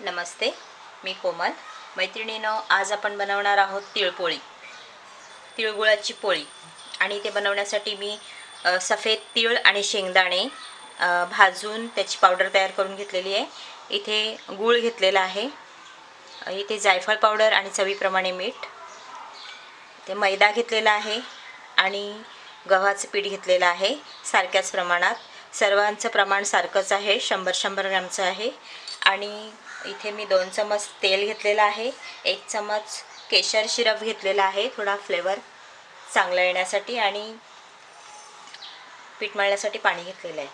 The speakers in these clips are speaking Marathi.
नमस्ते मी कोमल. मैत्रिणीनं आज आपण बनवणार आहोत तिळपोळी तिळगुळाची पोळी. आणि ते बनवण्यासाठी मी सफेद तीळ आणि शेंगदाणे भाजून त्याची पावडर तयार करून घेतलेली आहे. इथे गूळ घेतलेला आहे. इथे जायफळ पावडर आणि चवीप्रमाणे मीठ. ते मैदा घेतलेला आहे आणि गव्हाचं पीठ घेतलेलं आहे सारख्याच प्रमाणात. सर्वांचं प्रमाण सारखंच आहे शंभर शंभर ग्रॅमचं आहे. आणि इथे मी दोन चमच तेल घेतलेलं आहे. एक चमच केशर शिरप घेतलेला आहे. थोडा फ्लेवर चांगला येण्यासाठी आणि पीठ मळण्यासाठी पाणी घेतलेलं आहे.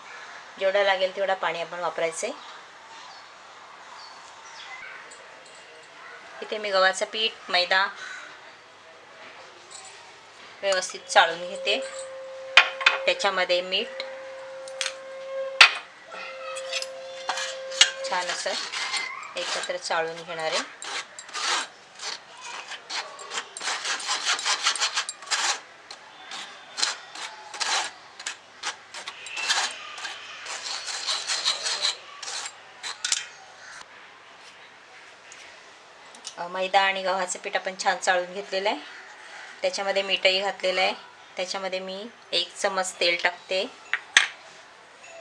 जेवढं लागेल तेवढा पाणी आपण वापरायचं आहे इथे मी गव्हाचं पीठ मैदा व्यवस्थित चाळून घेते. त्याच्यामध्ये मीठ छान असं एकत्र चाळून घेणार आहे. मैदा आणि गव्हाचं पीठ आपण छान चाळून घेतलेलं आहे. त्याच्यामध्ये मीठही घातलेलं आहे. त्याच्यामध्ये मी एक चमच तेल टाकते.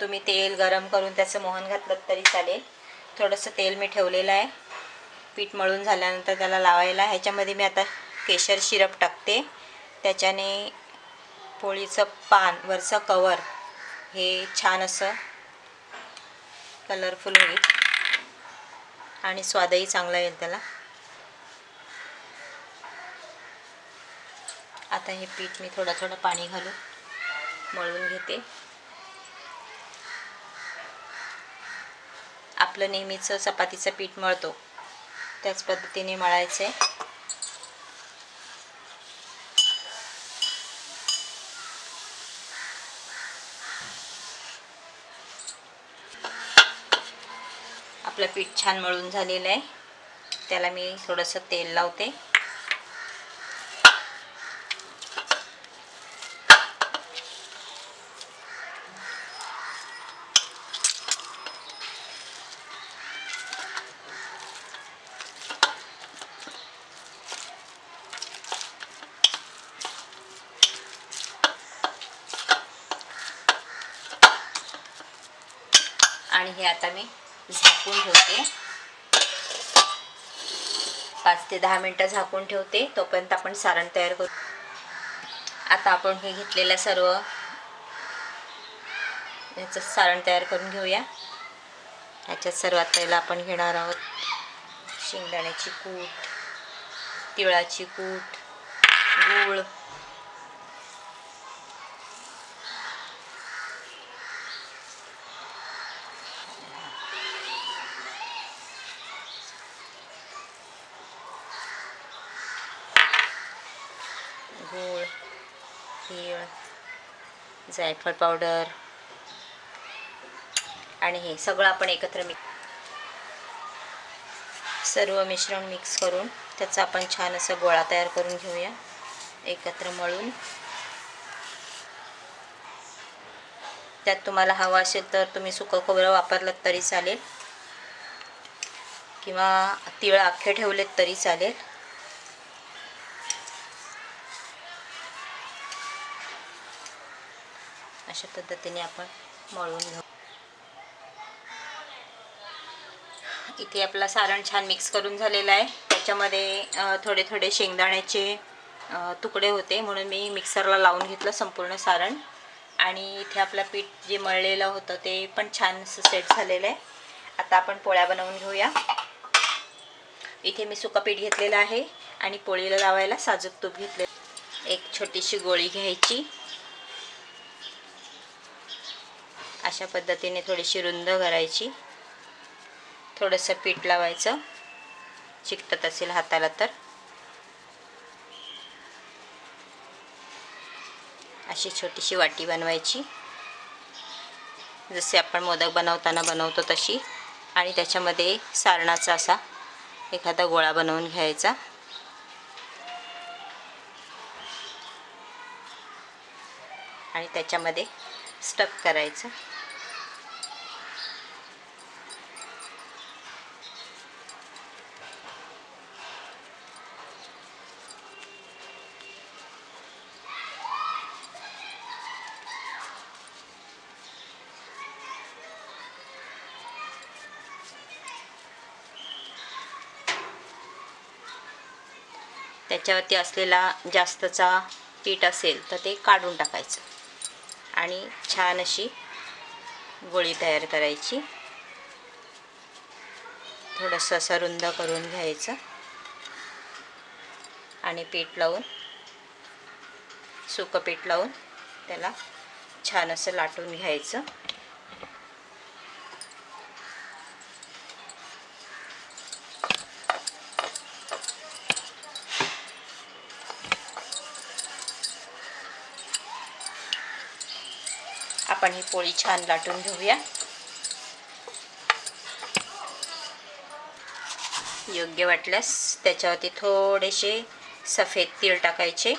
तुम्ही तेल गरम करून त्याचं मोहन घातलं तरी चालेल. थोडंसं तेल मी ठेवलेलं आहे. पीठ मळून झाल्यानंतर त्याला लावायला. ह्याच्यामध्ये मी आता केशर शिरप टाकते. त्याच्याने पोळीचं पान वरचं कवर हे छान असं कलरफुल होईल. आणि स्वादही चांगला येईल त्याला. आता हे पीठ मी थोडं थोडं पाणी घालून मळून घेते. आपलं नेहमीचं चपातीचं पीठ मळतो. त्याच पद्धतीने मळायचं. आहे आपलं पीठ छान मळून झालेलं आहे. त्याला मी थोडंसं तेल लावते. हे आता मी झाकून ठेवते. पाच ते दहा मिनटं झाकून ठेवते तोपर्यंत आपण सारण तयार करू. आता आपण हे घेतलेलं सर्व याचं सारण तयार करून घेऊया. ह्याच्यात सर्वात पहिला आपण घेणार आहोत शेंगदाण्याची कूट तिळाची कूट गूळ गूळ तीळ जायफळ पावडर आणि हे सगळं आपण एकत्र मिक्स सर्व मिश्रण मिक्स करून त्याचा आपण छान असं गोळा तयार करून घेऊया. एकत्र मळून. त्यात तुम्हाला हवं असेल तर तुम्ही सुकं खोबरं वापरलं तरी चालेल. किंवा तिळ अख्खे ठेवलेत तरी चालेल. अशा पद्धतीने आपण मळून घेऊ. इथे आपला सारण छान मिक्स करून झालेलं आहे. त्याच्यामध्ये थोडे थोडे शेंगदाण्याचे तुकडे होते. म्हणून मी मिक्सरला लावून घेतलं संपूर्ण सारण. आणि इथे आपलं पीठ जे मळलेलं होतं ते पण छान असं सेट झालेलं आहे. आता आपण पोळ्या बनवून घेऊया. इथे मी सुकं पीठ घेतलेलं आहे आणि पोळीला लावायला साजूक तूप घेतले एक छोटीशी गोळी घ्यायची. अशा पद्धतीने थोडीशी रुंद करायची. थोडंसं पीठ लावायचं. चिकटत असेल हाताला तर. अशी छोटीशी वाटी बनवायची. जसे आपण मोदक बनवताना बनवतो तशी. आणि त्याच्यामध्ये सारणाचा असा एखादा गोळा बनवून घ्यायचा. आणि त्याच्यामध्ये स्टफ करायचं. त्याच्यावरती असलेला जास्तचा पीठ असेल तर ते काढून टाकायचं. आणि छान अशी गोळी तयार करायची. थोडंसं असं रुंद करून घ्यायचं. आणि पीठ लावून सुकं पीठ लावून त्याला छान असं लाटून घ्यायचं. आपण ही पोळी छान लाटून घेऊया. योग्य वाटल्यास त्याच्यावरती थोडेसे सफेद तीळ टाकायचे.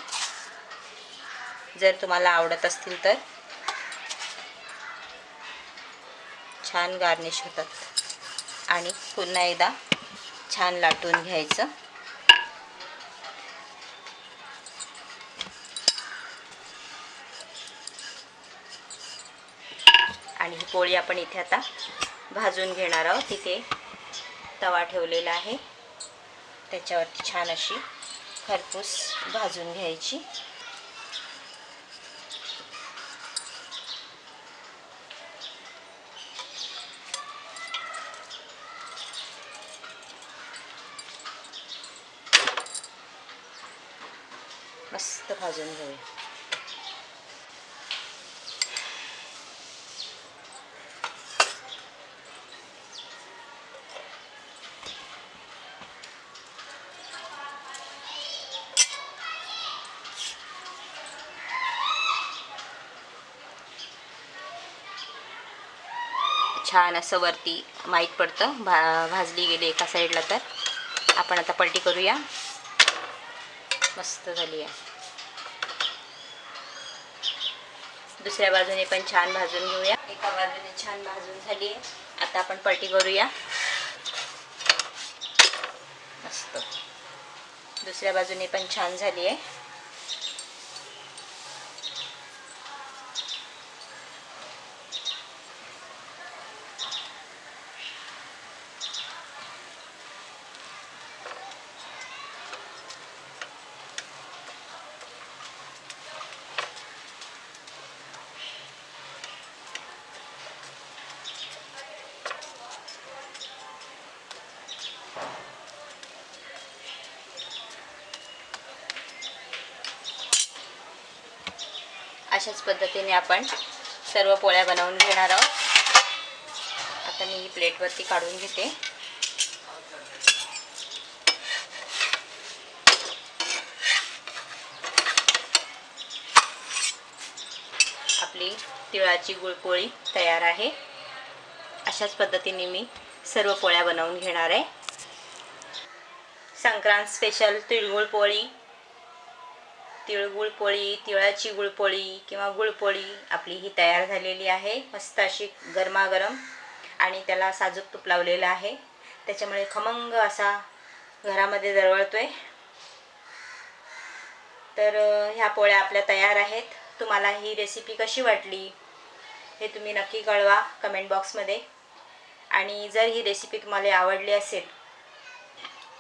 जर तुम्हाला आवडत असतील तर. छान गार्निश होतात. आणि पुन्हा एकदा छान लाटून घ्यायचं. आणि ही पोळी आपण इथे आता भाजून घेणार आहोत. तिथे तवा ठेवलेला आहे. त्याच्यावरती छान अशी खरपूस भाजून घ्यायची. मस्त भाजून घेऊया. छान असं वरती माहीत पडतं. भा भाजली गेली एका साईडला तर. आपण आता पलटी करूया. मस्त झाली आहे. दुसऱ्या बाजूने पण छान भाजून घेऊया. एका बाजूने छान भाजून झाली आहे. आता आपण पलटी करूया. मस्त. दुसऱ्या बाजूने पण छान झाली आहे. अशाच पद्धतीने आपण सर्व पोळ्या बनवून घेणार आहोत. आता मी ही प्लेटवरती काढून घेते. आपली तिळाची गुळपोळी तयार आहे. अशाच पद्धतीने मी सर्व पोळ्या बनवून घेणार आहे. संक्रांत स्पेशल तिळगुळ पोळी तिळगुळ पोळी तिळाची गुळपोळी किंवा गुळपोळी आपली ही तयार झालेली आहे. मस्त अशी गरमागरम आणि त्याला साजूक तूप लावलेलं आहे. त्याच्यामुळे खमंग असा घरामध्ये दरवळतोय. तर ह्या पोळ्या आपल्या तयार आहेत. तुम्हाला ही रेसिपी कशी वाटली हे तुम्ही नक्की कळवा कमेंट बॉक्समध्ये. आणि जर ही रेसिपी तुम्हाला आवडली असेल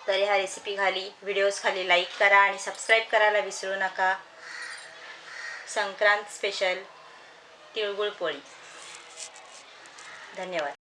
तर ह्या रेसिपी खाली व्हिडिओज खाली लाईक करा आणि सबस्क्राईब करायला विसरू नका. संक्रांत स्पेशल तिळगुळ पोळी. धन्यवाद.